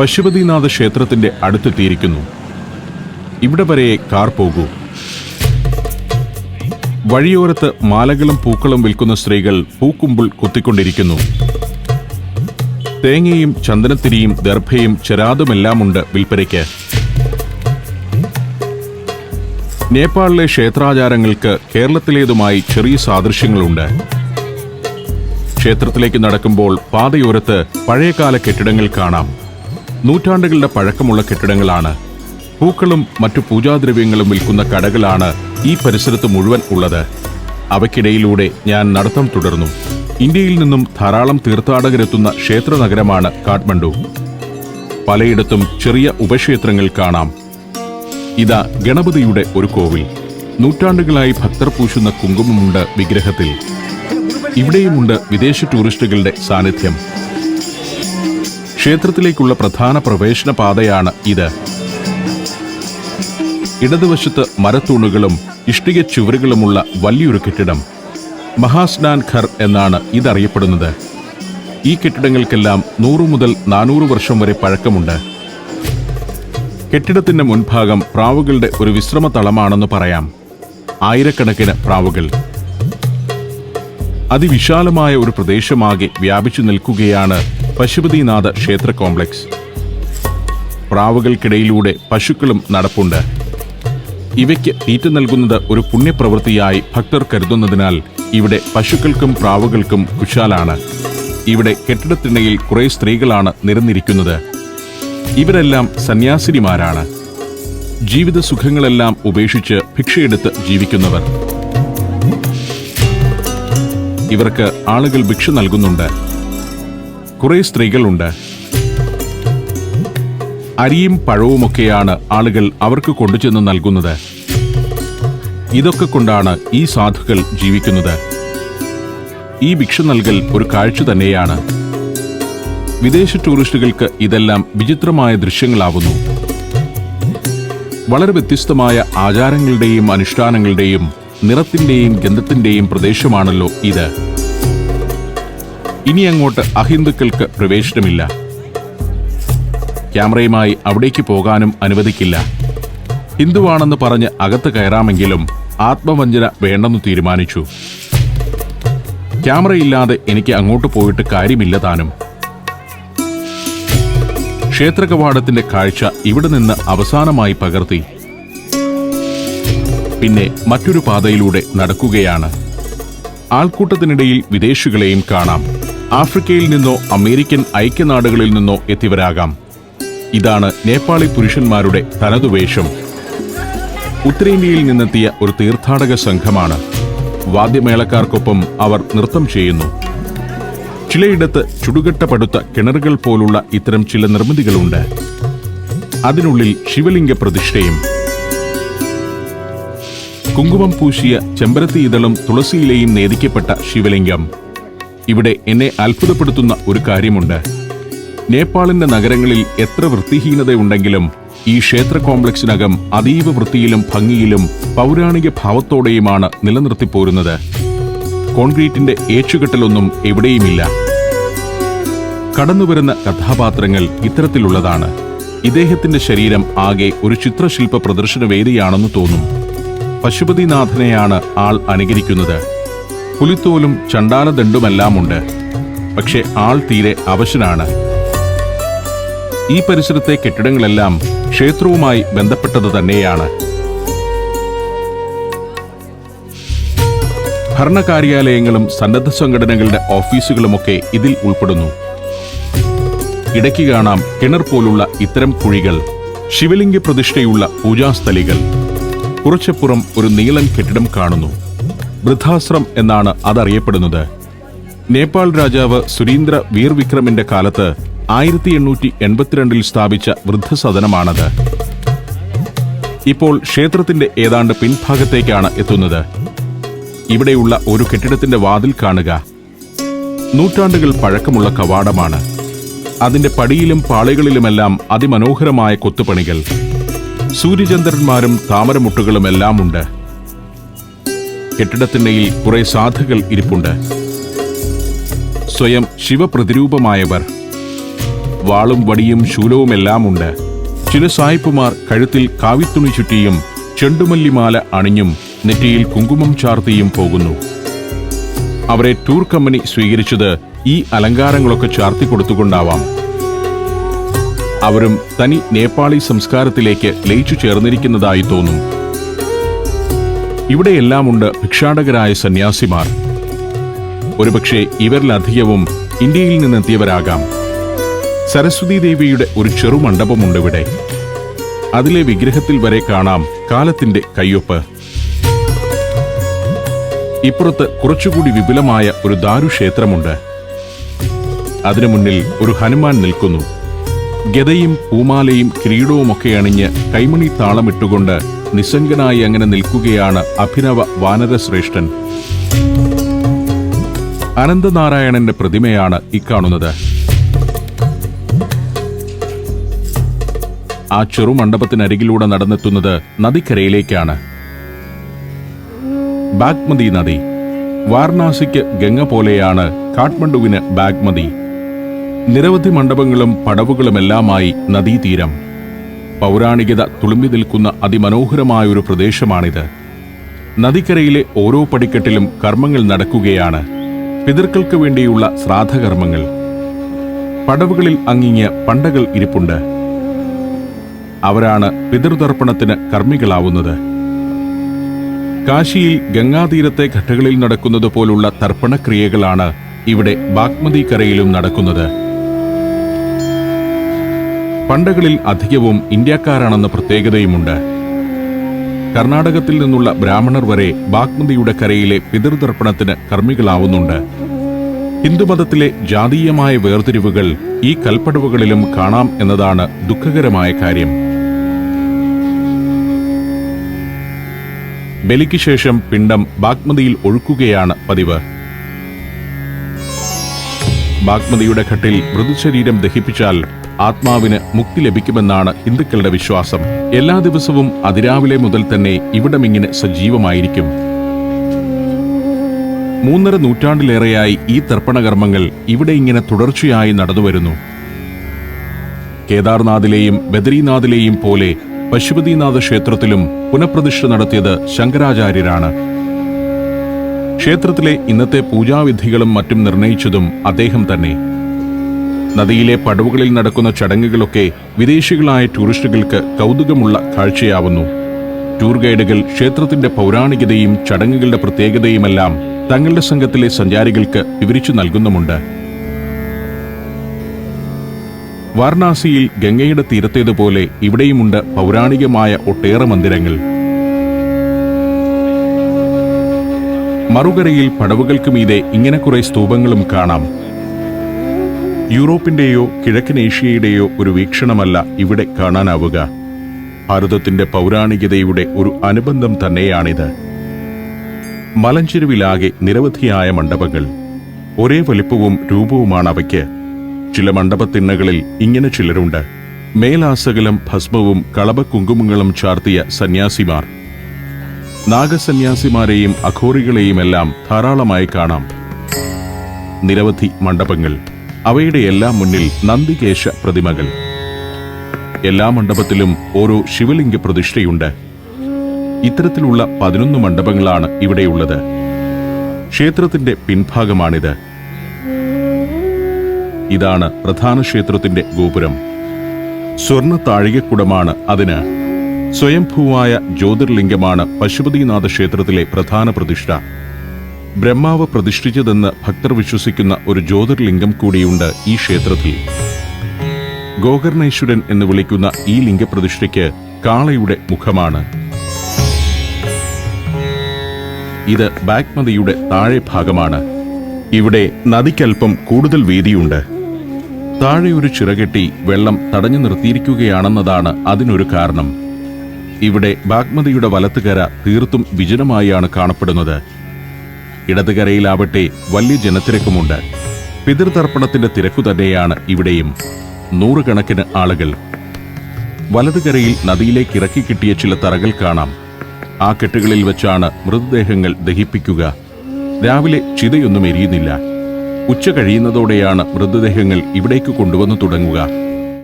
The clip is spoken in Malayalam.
പശുപതിനാഥ ക്ഷേത്രത്തിന്റെ അടുത്തെത്തിയിരിക്കുന്നു. ഇവിടെ വരെ കാർ പോകൂ. വഴിയോരത്ത് മാലകളും പൂക്കളും വിൽക്കുന്ന സ്ത്രീകൾ പൂക്കുമ്പിൾ കുത്തിക്കൊണ്ടിരിക്കുന്നു. തേങ്ങയും ചന്ദനത്തിരിയും ദർഭയും ചെരാതുമെല്ലാമുണ്ട് വിൽപ്പനയ്ക്ക്. നേപ്പാളിലെ ക്ഷേത്രാചാരങ്ങൾക്ക് കേരളത്തിലേതുമായി ചെറിയ സാദൃശ്യങ്ങളുണ്ട്. ക്ഷേത്രത്തിലേക്ക് നടക്കുമ്പോൾ പാതയോരത്ത് പഴയകാല കെട്ടിടങ്ങൾ കാണാം. നൂറ്റാണ്ടുകളുടെ പഴക്കമുള്ള കെട്ടിടങ്ങളാണ്. പൂക്കളും മറ്റു പൂജാദ്രവ്യങ്ങളും വിൽക്കുന്ന കടകളാണ് ഈ പരിസരത്ത് മുഴുവൻ ഉള്ളത്. അവയ്ക്കിടയിലൂടെ ഞാൻ നടത്തം തുടർന്നു. ഇന്ത്യയിൽ നിന്നും ധാരാളം തീർത്ഥാടകരെത്തുന്ന ക്ഷേത്ര നഗരമാണ് കാഠ്മണ്ഡു. പലയിടത്തും ചെറിയ ഉപക്ഷേത്രങ്ങൾ കാണാം. ഇതാ ഗണപതിയുടെ ഒരു കോവിൽ. നൂറ്റാണ്ടുകളായി ഭക്തർ പൂശുന്ന കുങ്കുമമുണ്ട് വിഗ്രഹത്തിൽ. ഇവിടെയുമുണ്ട് വിദേശ ടൂറിസ്റ്റുകളുടെ സാന്നിധ്യം. ക്ഷേത്രത്തിലേക്കുള്ള പ്രധാന പ്രവേശന പാതയാണ് ഇത്. ഇടതുവശത്ത് മരത്തൂണുകളും ഇഷ്ടിക ചുവരുകളുമുള്ള വലിയൊരു കെട്ടിടം. മഹാസ്നാൻ ഖർ എന്നാണ് ഇതറിയപ്പെടുന്നത്. ഈ കെട്ടിടങ്ങൾക്കെല്ലാം നൂറ് മുതൽ നാനൂറ് വർഷം വരെ പഴക്കമുണ്ട്. കെട്ടിടത്തിന്റെ മുൻഭാഗം പ്രാവുകളുടെ ഒരു വിശ്രമ തളമാണെന്ന് പറയാം. ആയിരക്കണക്കിന് പ്രാവുകൾ. അതിവിശാലമായ ഒരു പ്രദേശമാകെ വ്യാപിച്ചു നിൽക്കുകയാണ് പശുപതിനാഥ ക്ഷേത്ര കോംപ്ലക്സ്. പ്രാവുകൾക്കിടയിലൂടെ പശുക്കളും നടപ്പുണ്ട്. ഇവയ്ക്ക് തീറ്റ നൽകുന്നത് ഒരു പുണ്യപ്രവൃത്തിയായി ഭക്തർ കരുതുന്നതിനാൽ ഇവിടെ പശുക്കൾക്കും പ്രാവുകൾക്കും കുശാലാണ്. ഇവിടെ കെട്ടിടത്തിണയിൽ കുറെ സ്ത്രീകളാണ് നിരന്നിരിക്കുന്നത്. ഇവരെല്ലാം സന്യാസിനിമാരാണ്. ജീവിത സുഖങ്ങളെല്ലാം ഉപേക്ഷിച്ച് ഭിക്ഷയെടുത്ത് ജീവിക്കുന്നവർ. ഇവർക്ക് ആളുകൾ ഭിക്ഷ നൽകുന്നുണ്ട്. കുറെ സ്ത്രീകളുണ്ട്. അരിയും പഴവുമൊക്കെയാണ് ആളുകൾ അവർക്ക് കൊണ്ടുചെന്ന് നൽകുന്നത്. ഇതൊക്കെ കൊണ്ടാണ് ഈ സാധുക്കൾ ജീവിക്കുന്നത്. ഈ ഭിക്ഷ നൽകൽ ഒരു കാഴ്ച തന്നെയാണ്. വിദേശ ടൂറിസ്റ്റുകൾക്ക് ഇതെല്ലാം വിചിത്രമായ ദൃശ്യങ്ങളാവുന്നു. വളരെ വ്യത്യസ്തമായ ആചാരങ്ങളുടെയും അനുഷ്ഠാനങ്ങളുടെയും നിറത്തിന്റെയും ഗന്ധത്തിന്റെയും പ്രദേശമാണല്ലോ ഇത്. ഇനി അങ്ങോട്ട് അഹിന്ദുക്കൾക്ക് പ്രവേശനമില്ല. ക്യാമറയുമായി അവിടേക്ക് പോകാനും അനുവദിക്കില്ല. ഹിന്ദുവാണെന്ന് പറഞ്ഞ് അകത്ത് കയറാമെങ്കിലും ആത്മവഞ്ചന വേണ്ടെന്ന് തീരുമാനിച്ചു. ക്യാമറയില്ലാതെ എനിക്ക് അങ്ങോട്ട് പോയിട്ട് കാര്യമില്ല താനും. ക്ഷേത്ര കവാടത്തിന്റെ കാഴ്ച ഇവിടെ നിന്ന് അവസാനമായി പകർത്തി. പിന്നെ മറ്റൊരു പാതയിലൂടെ നടക്കുകയാണ്. ആൾക്കൂട്ടത്തിനിടയിൽ വിദേശികളെയും കാണാം. ആഫ്രിക്കയിൽ നിന്നോ അമേരിക്കൻ ഐക്യനാടുകളിൽ നിന്നോ എത്തിയവരാകാം. ഇതാണ് നേപ്പാളി പുരുഷന്മാരുടെ തനതുവേഷം ഉത്തരേന്ത്യയിൽ നിന്നെത്തിയ ഒരു തീർത്ഥാടക സംഘമാണ്. വാദ്യമേളക്കാർക്കൊപ്പം അവർ നൃത്തം ചെയ്യുന്നു. ചിലയിടത്ത് ചുടുകട്ട പടുത്ത കിണറുകൾ പോലുള്ള ഇത്തരം ചില നിർമ്മിതികളുണ്ട്. അതിനുള്ളിൽ ശിവലിംഗ പ്രതിഷ്ഠയും കുങ്കുമം പൂശിയ ചെമ്പരത്തി ഇതളും തുളസിയിലെയും നേദിക്കപ്പെട്ട ശിവലിംഗം. ഇവിടെ എന്നെ അത്ഭുതപ്പെടുത്തുന്ന ഒരു കാര്യമുണ്ട്. നേപ്പാളിന്റെ നഗരങ്ങളിൽ എത്ര വൃത്തിഹീനതയുണ്ടെങ്കിലും ഈ ക്ഷേത്ര കോംപ്ലക്സിനകം അതീവ വൃത്തിയിലും ഭംഗിയിലും പൗരാണിക ഭാവത്തോടെയുമാണ് നിലനിർത്തിപ്പോരുന്നത്. കോൺക്രീറ്റിന്റെ ഏച്ചുകെട്ടലൊന്നും എവിടെയുമില്ല. കടന്നുവരുന്ന കഥാപാത്രങ്ങൾ ഇത്തരത്തിലുള്ളതാണ്. ഇദ്ദേഹത്തിന്റെ ശരീരം ആകെ ഒരു ചിത്രശില്പ പ്രദർശന വേദിയാണെന്ന് തോന്നും. പശുപതിനാഥനെയാണ് ആൾ അനുകരിക്കുന്നത്. പുലിത്തോലും ചണ്ടാലദണ്ടുമെല്ലാമുണ്ട് പക്ഷെ ആൾ തീരെ അവശനാണ്. ഈ പരിസരത്തെ കെട്ടിടങ്ങളെല്ലാം ക്ഷേത്രവുമായി ബന്ധപ്പെട്ടത് തന്നെയാണ്. ഭരണകാര്യാലയങ്ങളും സന്നദ്ധ സംഘടനകളുടെ ഓഫീസുകളുമൊക്കെ ഇതിൽ ഉൾപ്പെടുന്നു. ഇടയ്ക്ക് കാണാം കിണർ പോലുള്ള ഇത്തരം കുഴികൾ ശിവലിംഗ പ്രതിഷ്ഠയുള്ള പൂജാസ്ഥലികൾ. കുറച്ചപ്പുറം ഒരു നീളൻ കെട്ടിടം കാണുന്നു. വൃദ്ധാശ്രം എന്നാണ് അതറിയപ്പെടുന്നത്. നേപ്പാൾ രാജാവ് സുരീന്ദ്ര വീർവിക്രമിന്റെ കാലത്ത് ആയിരത്തി എണ്ണൂറ്റി എൺപത്തിരണ്ടിൽ സ്ഥാപിച്ച വൃദ്ധസദനമാണത്. ഇപ്പോൾ ക്ഷേത്രത്തിന്റെ ഏതാണ്ട് പിൻഭാഗത്തേക്കാണ് എത്തുന്നത്. ഇവിടെയുള്ള ഒരു കെട്ടിടത്തിന്റെ വാതിൽ കാണുക. നൂറ്റാണ്ടുകൾ പഴക്കമുള്ള കവാടമാണ്. അതിന്റെ പടിയിലും പാളികളിലുമെല്ലാം അതിമനോഹരമായ കൊത്തുപണികൾ. സൂര്യചന്ദ്രന്മാരും താമരമുട്ടുകളും എല്ലാം ഉണ്ട് കെട്ടിടത്തിണ്ണയിൽ കുറെ സാധുകൾ ഇരിപ്പുണ്ട്. സ്വയം ശിവപ്രതിരൂപമായവർ. വാളും വടിയും ശൂലവുമെല്ലാം ഉണ്ട് ചില സായിപ്പുമാർ കഴുത്തിൽ കാവിത്തുണി ചുറ്റിയും ചെണ്ടുമല്ലിമാല അണിഞ്ഞും നെറ്റിയിൽ കുങ്കുമം ചാർത്തിയും പോകുന്നു. അവരെ ടൂർ കമ്പനി സ്വീകരിച്ചത് ഈ അലങ്കാരങ്ങളൊക്കെ ചാർത്തി കൊടുത്തുകൊണ്ടാവാം അവരും തനി നേപ്പാളി സംസ്കാരത്തിലേക്ക് ലയിച്ചു ചേർന്നിരിക്കുന്നതായി തോന്നും. ഇവിടെയെല്ലാമുണ്ട് ഭിക്ഷാടകരായ സന്യാസിമാർ. ഒരുപക്ഷെ ഇവരിലധികവും ഇന്ത്യയിൽ നിന്നെത്തിയവരാകാം. സരസ്വതി ദേവിയുടെ ഒരു ചെറു മണ്ഡപമുണ്ട് ഇവിടെ അതിലെ വിഗ്രഹത്തിൽ വരെ കാണാം കാലത്തിന്റെ കയ്യൊപ്പ്. ഇപ്പുറത്ത് കുറച്ചുകൂടി വിപുലമായ ഒരു ദാരുക്ഷേത്രമുണ്ട്. അതിനു മുന്നിൽ ഒരു ഹനുമാൻ നിൽക്കുന്നു. ഗതയും പൂമാലയും കിരീടവുമൊക്കെ അണിഞ്ഞ് കൈമണി താളമിട്ടുകൊണ്ട് നിസ്സംഗനായി അങ്ങനെ നിൽക്കുകയാണ് അഭിനവ വാനരശ്രേഷ്ഠൻ. അനന്തനാരായണന്റെ പ്രതിമയാണ് ഇക്കാണുന്നത്. ആ ചെറുമണ്ഡപത്തിനരികിലൂടെ നടന്നെത്തുന്നത് നദിക്കരയിലേക്കാണ്. ബാഗ്മതി നദി. വാരണാസിക്ക് ഗംഗ പോലെയാണ് കാഠ്മണ്ഡുവിന് ബാഗ്മതി. നിരവധി മണ്ഡപങ്ങളും പടവുകളുമെല്ലാമായി നദീതീരം. പൗരാണികത തുളുമ്പി നിൽക്കുന്ന അതിമനോഹരമായൊരു പ്രദേശമാണിത്. നദിക്കരയിലെ ഓരോ പടിക്കെട്ടിലും കർമ്മങ്ങൾ നടക്കുകയാണ്. പിതൃക്കൾക്ക് വേണ്ടിയുള്ള ശ്രാദ്ധകർമ്മങ്ങൾ. പടവുകളിൽ അങ്ങിങ്ങ് പണ്ടകൾ ഇരിപ്പുണ്ട്. അവരാണ് പിതൃതർപ്പണത്തിന് കർമ്മികളാവുന്നത്. കാശിയിൽ ഗംഗാതീരത്തെ ഘട്ടകളിൽ നടക്കുന്നത് പോലുള്ള തർപ്പണക്രിയകളാണ് ഇവിടെ ബാഗ്മതി കരയിലും നടക്കുന്നത്. പണ്ടകളിൽ അധികവും ഇന്ത്യക്കാരാണെന്ന പ്രത്യേകതയുമുണ്ട്. കർണാടകത്തിൽ നിന്നുള്ള ബ്രാഹ്മണർ വരെ ബാഗ്മതിയുടെ കരയിലെ പിതൃതർപ്പണത്തിന് കർമ്മികളാവുന്നുണ്ട്. ഹിന്ദുമതത്തിലെ ജാതീയമായ വേർതിരിവുകൾ ഈ കൽപ്പടവുകളിലും കാണാം എന്നതാണ് ദുഃഖകരമായ കാര്യം. ബലിക്ക് ശേഷം പിണ്ടം ബാഗ്മതിയിൽ ഒഴുക്കുകയാണ് പതിവ്. ബാഗ്മതിയുടെ ഘട്ടിൽ മൃദുശരീരം ദഹിപ്പിച്ചാൽ ആത്മാവിന് മുക്തി ലഭിക്കുമെന്നാണ് ഹിന്ദുക്കളുടെ വിശ്വാസം. എല്ലാ ദിവസവും അതിരാവിലെ മുതൽ തന്നെ ഇവിടമിങ്ങനെ സജീവമായിരിക്കും. മൂന്നര നൂറ്റാണ്ടിലേറെയായി ഈ തർപ്പണകർമ്മങ്ങൾ ഇവിടെ ഇങ്ങനെ തുടർച്ചയായി നടന്നുവരുന്നു. കേദാർനാഥിലെയും ബദരീനാഥിലെയും പോലെ പശുപതിനാഥ ക്ഷേത്രത്തിലും പുനഃപ്രതിഷ്ഠ നടത്തിയത് ശങ്കരാചാര്യരാണ്. ക്ഷേത്രത്തിലെ ഇന്നത്തെ പൂജാവിധികളും മറ്റും നിർണയിച്ചതും അദ്ദേഹം തന്നെ. നദിയിലെ പടവുകളിൽ നടക്കുന്ന ചടങ്ങുകളൊക്കെ വിദേശികളായ ടൂറിസ്റ്റുകൾക്ക് കൗതുകമുള്ള കാഴ്ചയാവുന്നു. ടൂർ ഗൈഡുകൾ ക്ഷേത്രത്തിന്റെ പൗരാണികതയും ചടങ്ങുകളുടെ പ്രത്യേകതയുമെല്ലാം തങ്ങളുടെ സംഘത്തിലെ സഞ്ചാരികൾക്ക് വിവരിച്ചു നൽകുന്നുമുണ്ട്. വാരണാസിയിൽ ഗംഗയുടെ തീരത്തേതുപോലെ ഇവിടെയുമുണ്ട് പൗരാണികമായ ഒട്ടേറെ മന്ദിരങ്ങൾ. മറുകരയിൽ പടവുകൾക്കുമീതെ ഇങ്ങനെ കുറെ സ്തൂപങ്ങളും കാണാം. യൂറോപ്പിന്റെയോ കിഴക്കൻ ഏഷ്യയുടെയോ ഒരു വീക്ഷണമല്ല ഇവിടെ കാണാനാവുക. ഭാരതത്തിന്റെ പൗരാണികതയുടെ ഒരു അനുബന്ധം തന്നെയാണിത്. മലഞ്ചെരുവിലാകെ നിരവധിയായ മണ്ഡപങ്ങൾ. ഒരേ വലിപ്പവും രൂപവുമാണ് അവയ്ക്ക്. ചില മണ്ഡപത്തിണ്ണകളിൽ ഇങ്ങനെ ചിലരുണ്ട്. മേലാസകലം ഭസ്മവും കളഭക്കുങ്കുമങ്ങളും ചാർത്തിയ സന്യാസിമാർ. നാഗസന്യാസിമാരെയും അഘോറികളെയുമെല്ലാം ധാരാളമായി കാണാം. നിരവധി മണ്ഡപങ്ങൾ. അവയുടെ എല്ലാം മുന്നിൽ നന്ദികേശ പ്രതിമകൾ. എല്ലാ മണ്ഡപത്തിലും ഓരോ ശിവലിംഗ പ്രതിഷ്ഠയുണ്ട്. ഇത്തരത്തിലുള്ള പതിനൊന്ന് മണ്ഡപങ്ങളാണ് ഇവിടെയുള്ളത്. ക്ഷേത്രത്തിന്റെ പിൻഭാഗമാണിത്. ഇതാണ് പ്രധാന ക്ഷേത്രത്തിന്റെ ഗോപുരം. സ്വർണ താഴികക്കുടമാണ് അതിന്. സ്വയംഭൂവായ ജ്യോതിർലിംഗമാണ് പശുപതിനാഥ ക്ഷേത്രത്തിലെ പ്രധാന പ്രതിഷ്ഠ. ബ്രഹ്മാവ് പ്രതിഷ്ഠിച്ചതെന്ന് ഭക്തർ വിശ്വസിക്കുന്ന ഒരു ജ്യോതിർലിംഗം കൂടിയുണ്ട് ഈ ക്ഷേത്രത്തിൽ. ഗോകർണേശ്വരൻ എന്ന് വിളിക്കുന്ന ഈ ലിംഗപ്രതിഷ്ഠയ്ക്ക് കാളയുടെ മുഖമാണ്. ഇത് ബാഗ്മതിയുടെ താഴെ ഭാഗമാണ്. ഇവിടെ നദിക്കൽപ്പം കൂടുതൽ വീതിയുണ്ട്. താഴെ ഒരു ചിറകെട്ടി വെള്ളം തടഞ്ഞു നിർത്തിയിരിക്കുകയാണെന്നതാണ് അതിനൊരു കാരണം. ഇവിടെ ബാഗ്മതിയുടെ വലത്തുകര തീർത്തും വിജനമായാണ് കാണപ്പെടുന്നത്. ഇടതുകരയിലാവട്ടെ വലിയ ജനത്തിരക്കുമുണ്ട്. പിതൃതർപ്പണത്തിന്റെ തിരക്കു തന്നെയാണ് ഇവിടെയും. നൂറുകണക്കിന് ആളുകൾ. വലതുകരയിൽ നദിയിലേക്ക് ഇറക്കി കിട്ടിയ ചില തറകൾ കാണാം. ആ കെട്ടുകളിൽ വെച്ചാണ് മൃതദേഹങ്ങൾ ദഹിപ്പിക്കുക. രാവിലെ ചിതയൊന്നും എരിയുന്നില്ല. ഉച്ച കഴിയുന്നതോടെയാണ് മൃതദേഹങ്ങൾ ഇവിടേക്ക് കൊണ്ടുവന്നു തുടങ്ങുക.